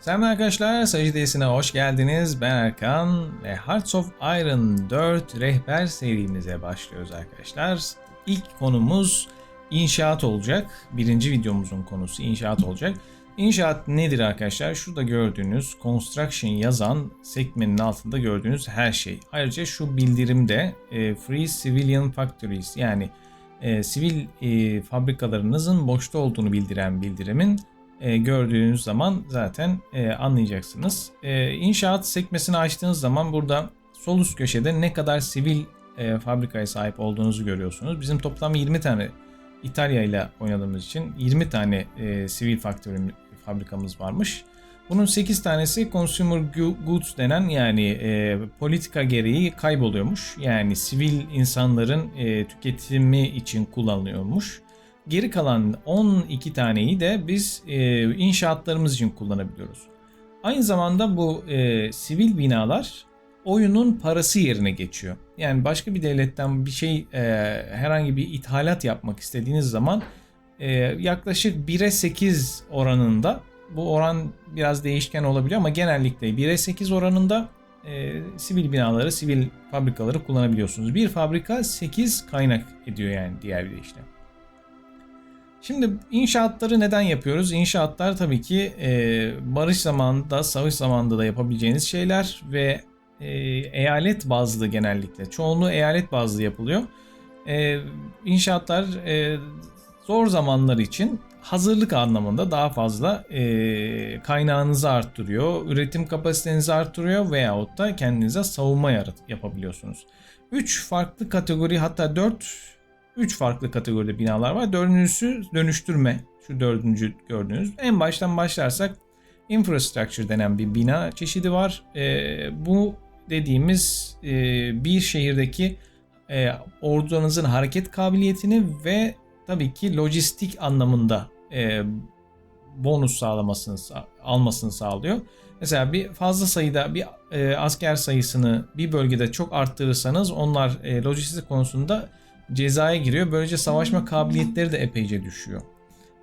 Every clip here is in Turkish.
Selam arkadaşlar, Sacidiyesine hoş geldiniz. Ben Erkan ve Hearts of Iron 4 rehber serimize başlıyoruz arkadaşlar. İlk konumuz inşaat olacak. Birinci videomuzun konusu inşaat olacak. İnşaat nedir arkadaşlar? Şurada gördüğünüz construction yazan sekmenin altında gördüğünüz her şey. Ayrıca şu bildirimde e, Free Civilian Factories yani e, sivil e, fabrikalarınızın boşta olduğunu bildiren bildirimin e, gördüğünüz zaman zaten e, anlayacaksınız. E, inşaat sekmesini açtığınız zaman burada sol üst köşede ne kadar sivil e, fabrikaya sahip olduğunuzu görüyorsunuz. Bizim toplam 20 tane İtalya ile oynadığımız için 20 tane e, sivil faktörü fabrikamız varmış. Bunun 8 tanesi consumer goods denen yani e, politika gereği kayboluyormuş. Yani sivil insanların e, tüketimi için kullanılıyormuş. Geri kalan 12 taneyi de biz e, inşaatlarımız için kullanabiliyoruz. Aynı zamanda bu e, sivil binalar oyunun parası yerine geçiyor. Yani başka bir devletten bir şey e, herhangi bir ithalat yapmak istediğiniz zaman e, yaklaşık 1'e 8 oranında bu oran biraz değişken olabiliyor ama genellikle 1'e 8 oranında e, sivil binaları, sivil fabrikaları kullanabiliyorsunuz. Bir fabrika 8 kaynak ediyor yani diğer bir deyişle. Şimdi inşaatları neden yapıyoruz? İnşaatlar tabii ki e, barış zamanında, savaş zamanında da yapabileceğiniz şeyler ve e, eyalet bazlı genellikle. Çoğunluğu eyalet bazlı yapılıyor. E, inşaatlar e, zor zamanlar için hazırlık anlamında daha fazla e, kaynağınızı arttırıyor, üretim kapasitenizi arttırıyor veyahut da kendinize savunma yarat yapabiliyorsunuz. 3 farklı kategori hatta 4 3 farklı kategoride binalar var. Dördüncüsü dönüştürme. Şu dördüncü gördüğünüz. En baştan başlarsak infrastructure denen bir bina çeşidi var. E, bu dediğimiz e, bir şehirdeki e, ordunuzun hareket kabiliyetini ve tabii ki lojistik anlamında e, bonus sağlamasını almasını sağlıyor. Mesela bir fazla sayıda bir e, asker sayısını bir bölgede çok arttırırsanız onlar e, lojistik konusunda cezaya giriyor. Böylece savaşma kabiliyetleri de epeyce düşüyor.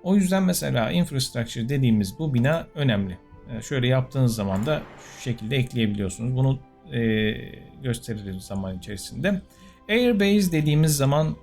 O yüzden mesela infrastructure dediğimiz bu bina önemli. Yani şöyle yaptığınız zaman da şu şekilde ekleyebiliyorsunuz. Bunu e, gösteririz zaman içerisinde. Airbase dediğimiz zaman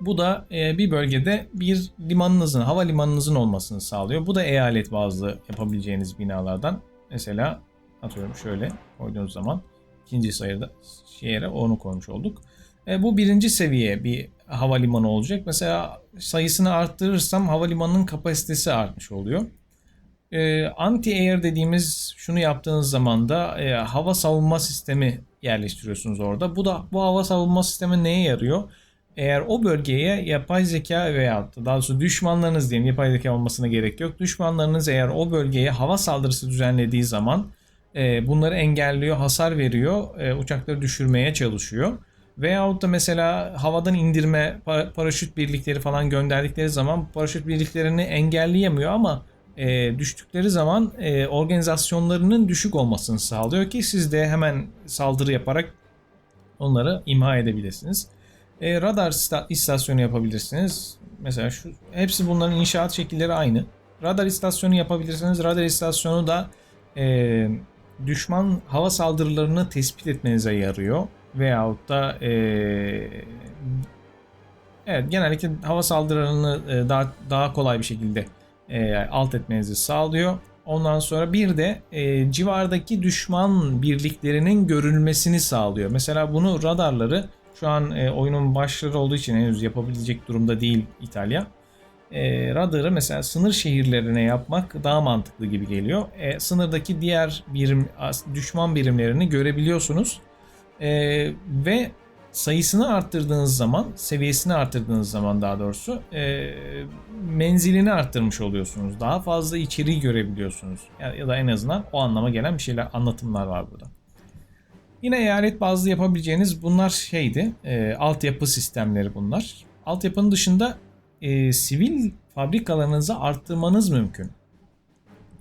bu da e, bir bölgede bir limanınızın, havalimanınızın olmasını sağlıyor. Bu da eyalet bazlı yapabileceğiniz binalardan. Mesela atıyorum şöyle koyduğunuz zaman ikinci sayıda şehre onu koymuş olduk. E, bu birinci seviye bir havalimanı olacak. Mesela sayısını arttırırsam havalimanının kapasitesi artmış oluyor. E, Anti-air dediğimiz şunu yaptığınız zaman da e, hava savunma sistemi yerleştiriyorsunuz orada. Bu da bu hava savunma sistemi neye yarıyor? Eğer o bölgeye yapay zeka veya daha doğrusu düşmanlarınız diyelim yapay zeka olmasına gerek yok. Düşmanlarınız eğer o bölgeye hava saldırısı düzenlediği zaman e, bunları engelliyor, hasar veriyor, e, uçakları düşürmeye çalışıyor. Veyahut da mesela havadan indirme paraşüt birlikleri falan gönderdikleri zaman paraşüt birliklerini engelleyemiyor ama e, düştükleri zaman e, organizasyonlarının düşük olmasını sağlıyor ki siz de hemen saldırı yaparak onları imha edebilirsiniz. E, radar istasyonu yapabilirsiniz. Mesela şu hepsi bunların inşaat şekilleri aynı. Radar istasyonu yapabilirsiniz. Radar istasyonu da e, düşman hava saldırılarını tespit etmenize yarıyor veyahut da e, evet genellikle hava saldırılarını e, daha daha kolay bir şekilde e, alt etmenizi sağlıyor. Ondan sonra bir de e, civardaki düşman birliklerinin görülmesini sağlıyor. Mesela bunu radarları şu an e, oyunun başları olduğu için henüz yapabilecek durumda değil İtalya. E, radarı mesela sınır şehirlerine yapmak daha mantıklı gibi geliyor. E, sınırdaki diğer birim düşman birimlerini görebiliyorsunuz. E, ve sayısını arttırdığınız zaman, seviyesini arttırdığınız zaman daha doğrusu e, menzilini arttırmış oluyorsunuz. Daha fazla içeriği görebiliyorsunuz. Ya, ya da en azından o anlama gelen bir şeyler, anlatımlar var burada. Yine eyalet bazlı yapabileceğiniz bunlar şeydi, e, altyapı sistemleri bunlar. Altyapının dışında e, sivil fabrikalarınızı arttırmanız mümkün.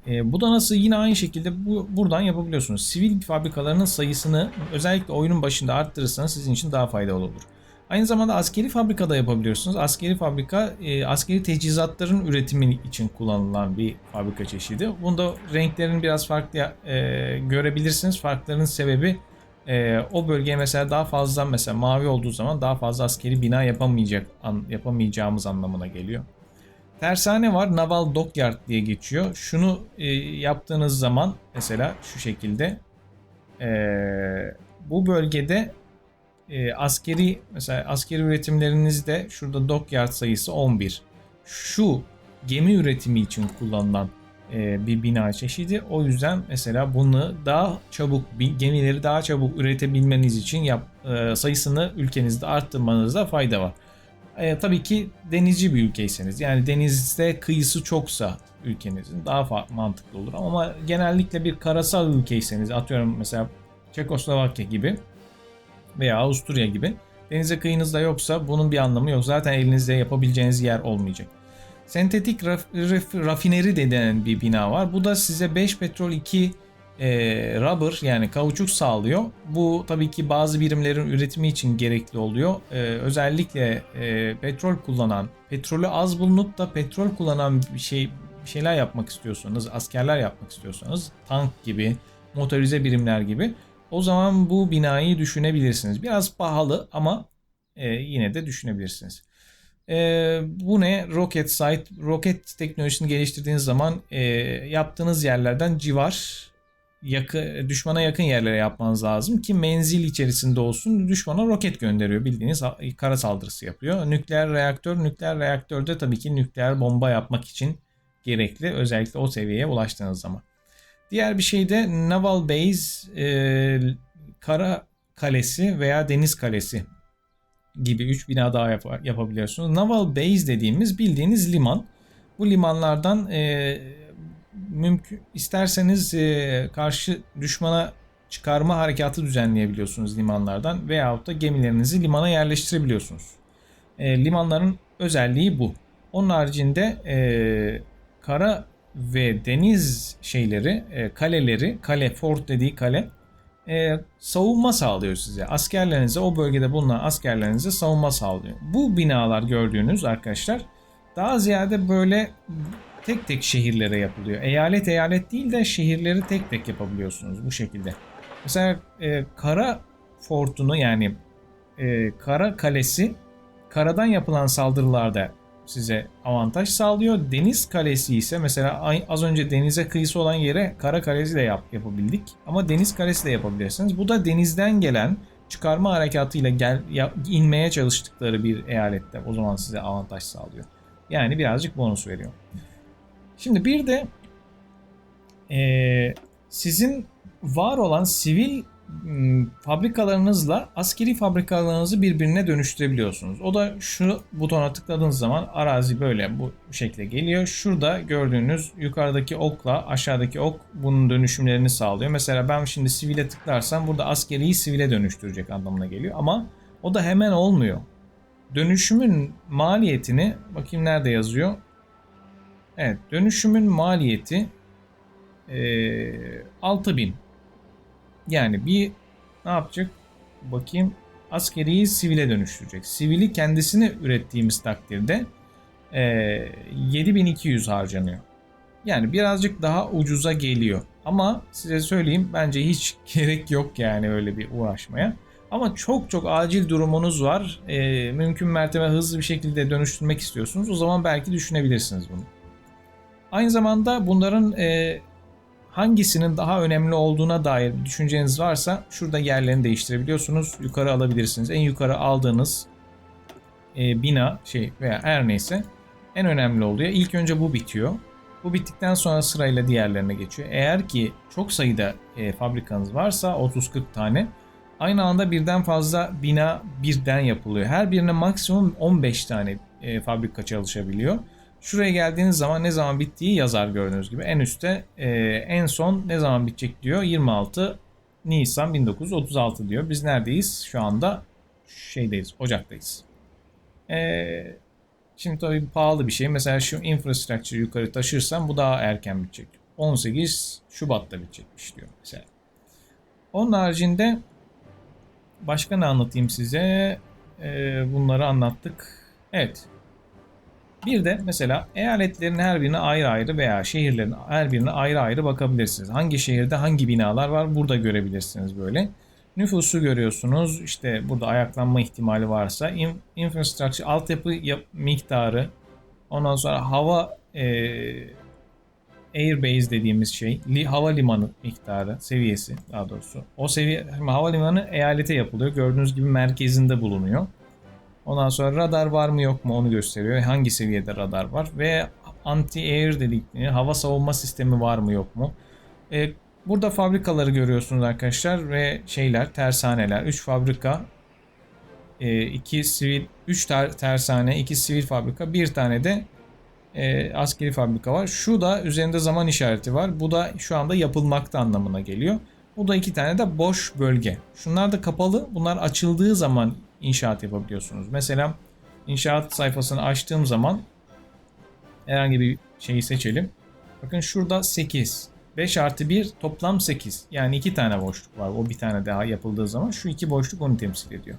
E, bu da nasıl yine aynı şekilde bu buradan yapabiliyorsunuz. Sivil fabrikalarının sayısını özellikle oyunun başında arttırırsanız sizin için daha faydalı olur. Aynı zamanda askeri fabrikada yapabiliyorsunuz. Askeri fabrika e, askeri teçhizatların üretimi için kullanılan bir fabrika çeşidi. Bunda renklerini biraz farklı e, görebilirsiniz. Farkların sebebi e, o bölgeye mesela daha fazla mesela mavi olduğu zaman daha fazla askeri bina yapamayacak an, yapamayacağımız anlamına geliyor. Tersane var. Naval Dockyard diye geçiyor. Şunu e, yaptığınız zaman mesela şu şekilde e, bu bölgede e, askeri mesela askeri üretimlerinizde şurada dockyard sayısı 11. Şu gemi üretimi için kullanılan e, bir bina çeşidi. O yüzden mesela bunu daha çabuk gemileri daha çabuk üretebilmeniz için yap, e, sayısını ülkenizde arttırmanızda fayda var. E, tabii ki denizci bir ülkeyseniz yani denizde kıyısı çoksa ülkenizin daha mantıklı olur ama genellikle bir karasal ülkeyseniz atıyorum mesela Çekoslovakya gibi veya Avusturya gibi denize kıyınızda yoksa bunun bir anlamı yok. Zaten elinizde yapabileceğiniz yer olmayacak. Sentetik raf, raf, rafineri denen bir bina var. Bu da size 5 petrol 2 e, rubber yani kauçuk sağlıyor. Bu tabii ki bazı birimlerin üretimi için gerekli oluyor. E, özellikle e, petrol kullanan, petrolü az bulunup da petrol kullanan bir şey şeyler yapmak istiyorsanız, askerler yapmak istiyorsanız tank gibi, motorize birimler gibi o zaman bu binayı düşünebilirsiniz. Biraz pahalı ama e, yine de düşünebilirsiniz. E, bu ne? Rocket Site. Roket teknolojisini geliştirdiğiniz zaman e, yaptığınız yerlerden civar yakın, düşmana yakın yerlere yapmanız lazım ki menzil içerisinde olsun. Düşmana roket gönderiyor. Bildiğiniz kara saldırısı yapıyor. Nükleer reaktör, nükleer reaktörde tabii ki nükleer bomba yapmak için gerekli. Özellikle o seviyeye ulaştığınız zaman. Diğer bir şey de Naval Base, e, kara kalesi veya deniz kalesi gibi 3 bina daha yap yapabiliyorsunuz. Naval Base dediğimiz bildiğiniz liman. Bu limanlardan e, mümkün isterseniz e, karşı düşmana çıkarma harekatı düzenleyebiliyorsunuz limanlardan veyahut da gemilerinizi limana yerleştirebiliyorsunuz. E, limanların özelliği bu. Onun haricinde e, kara ve deniz şeyleri, e, kaleleri, kale, fort dediği kale e, savunma sağlıyor size. Askerlerinize, o bölgede bulunan askerlerinize savunma sağlıyor. Bu binalar gördüğünüz arkadaşlar daha ziyade böyle tek tek şehirlere yapılıyor. Eyalet eyalet değil de şehirleri tek tek yapabiliyorsunuz bu şekilde. Mesela e, kara fortunu yani e, kara kalesi karadan yapılan saldırılarda size avantaj sağlıyor. Deniz kalesi ise mesela az önce denize kıyısı olan yere kara kalesi de yap, yapabildik. Ama deniz kalesi de yapabilirsiniz. Bu da denizden gelen çıkarma harekatıyla gel, ya, inmeye çalıştıkları bir eyalette o zaman size avantaj sağlıyor. Yani birazcık bonus veriyor. Şimdi bir de e, sizin var olan sivil fabrikalarınızla askeri fabrikalarınızı birbirine dönüştürebiliyorsunuz. O da şu butona tıkladığınız zaman arazi böyle bu şekilde geliyor. Şurada gördüğünüz yukarıdaki okla aşağıdaki ok bunun dönüşümlerini sağlıyor. Mesela ben şimdi sivile tıklarsam burada askeriyi sivile dönüştürecek anlamına geliyor. Ama o da hemen olmuyor. Dönüşümün maliyetini bakayım nerede yazıyor. Evet dönüşümün maliyeti ee, 6000 yani bir ne yapacak? Bakayım. Askeriyi sivile dönüştürecek. Sivili kendisini ürettiğimiz takdirde e, 7200 harcanıyor. Yani birazcık daha ucuza geliyor. Ama size söyleyeyim bence hiç gerek yok yani öyle bir uğraşmaya. Ama çok çok acil durumunuz var. E, mümkün mertebe hızlı bir şekilde dönüştürmek istiyorsunuz. O zaman belki düşünebilirsiniz bunu. Aynı zamanda bunların e, hangisinin daha önemli olduğuna dair bir düşünceniz varsa şurada yerlerini değiştirebiliyorsunuz. Yukarı alabilirsiniz. En yukarı aldığınız e, bina şey veya her neyse en önemli oluyor. İlk önce bu bitiyor. Bu bittikten sonra sırayla diğerlerine geçiyor. Eğer ki çok sayıda e, fabrikanız varsa 30-40 tane aynı anda birden fazla bina birden yapılıyor. Her birine maksimum 15 tane e, fabrika çalışabiliyor. Şuraya geldiğiniz zaman ne zaman bittiği yazar gördüğünüz gibi. En üstte e, en son ne zaman bitecek diyor. 26 Nisan 1936 diyor. Biz neredeyiz? Şu anda şeydeyiz. Ocaktayız. E, şimdi tabii pahalı bir şey. Mesela şu infrastructure yukarı taşırsam bu daha erken bitecek. 18 Şubat'ta bitecekmiş diyor mesela. Onun haricinde başka ne anlatayım size? e, bunları anlattık. Evet. Bir de mesela eyaletlerin her birine ayrı ayrı veya şehirlerin her birine ayrı ayrı bakabilirsiniz. Hangi şehirde hangi binalar var burada görebilirsiniz böyle. Nüfusu görüyorsunuz. İşte burada ayaklanma ihtimali varsa in, infrastructure altyapı yap- miktarı ondan sonra hava e, airbase dediğimiz şey li, hava limanı miktarı seviyesi daha doğrusu. O seviye şimdi havalimanı eyalete yapılıyor. Gördüğünüz gibi merkezinde bulunuyor. Ondan sonra radar var mı yok mu onu gösteriyor. Hangi seviyede radar var ve anti-air dedikleri hava savunma sistemi var mı yok mu? Ee, burada fabrikaları görüyorsunuz arkadaşlar ve şeyler tersaneler 3 fabrika 2 sivil 3 ter, tersane 2 sivil fabrika bir tane de e, askeri fabrika var. Şu da üzerinde zaman işareti var. Bu da şu anda yapılmakta anlamına geliyor. Bu da iki tane de boş bölge. Şunlar da kapalı. Bunlar açıldığı zaman inşaat yapabiliyorsunuz. Mesela inşaat sayfasını açtığım zaman herhangi bir şeyi seçelim. Bakın şurada 8. 5 artı 1 toplam 8. Yani iki tane boşluk var. O bir tane daha yapıldığı zaman şu iki boşluk onu temsil ediyor.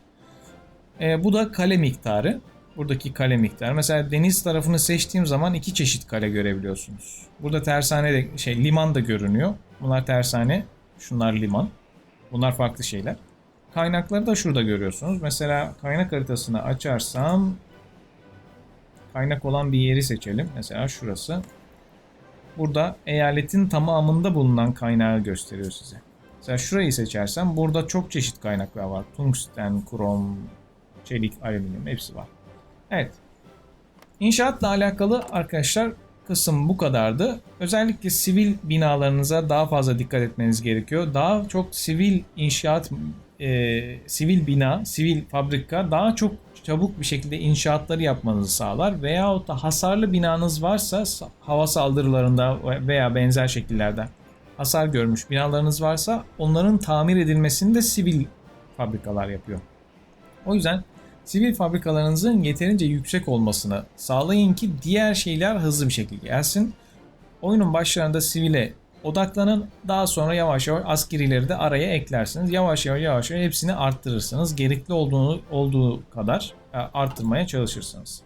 E, bu da kale miktarı. Buradaki kale miktarı. Mesela deniz tarafını seçtiğim zaman iki çeşit kale görebiliyorsunuz. Burada tersane de şey liman da görünüyor. Bunlar tersane, şunlar liman. Bunlar farklı şeyler. Kaynakları da şurada görüyorsunuz. Mesela kaynak haritasını açarsam kaynak olan bir yeri seçelim. Mesela şurası. Burada eyaletin tamamında bulunan kaynağı gösteriyor size. Mesela şurayı seçersem burada çok çeşit kaynaklar var. Tungsten, krom, çelik, alüminyum hepsi var. Evet. İnşaatla alakalı arkadaşlar kısım bu kadardı. Özellikle sivil binalarınıza daha fazla dikkat etmeniz gerekiyor. Daha çok sivil inşaat, e, sivil bina, sivil fabrika daha çok çabuk bir şekilde inşaatları yapmanızı sağlar. Veyahut da hasarlı binanız varsa sa- hava saldırılarında veya benzer şekillerde hasar görmüş binalarınız varsa onların tamir edilmesini de sivil fabrikalar yapıyor. O yüzden sivil fabrikalarınızın yeterince yüksek olmasını sağlayın ki diğer şeyler hızlı bir şekilde gelsin. Oyunun başlarında sivile odaklanın. Daha sonra yavaş yavaş askerileri de araya eklersiniz. Yavaş yavaş yavaş yavaş hepsini arttırırsınız. Gerekli olduğunu olduğu kadar e, arttırmaya çalışırsınız.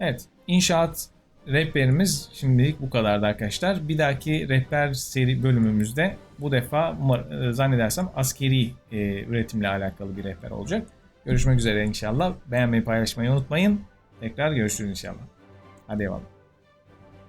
Evet, inşaat rehberimiz şimdilik bu kadardı arkadaşlar. Bir dahaki rehber seri bölümümüzde bu defa e, zannedersem askeri e, üretimle alakalı bir rehber olacak. Görüşmek üzere inşallah. Beğenmeyi paylaşmayı unutmayın. Tekrar görüşürüz inşallah. Hadi eyvallah.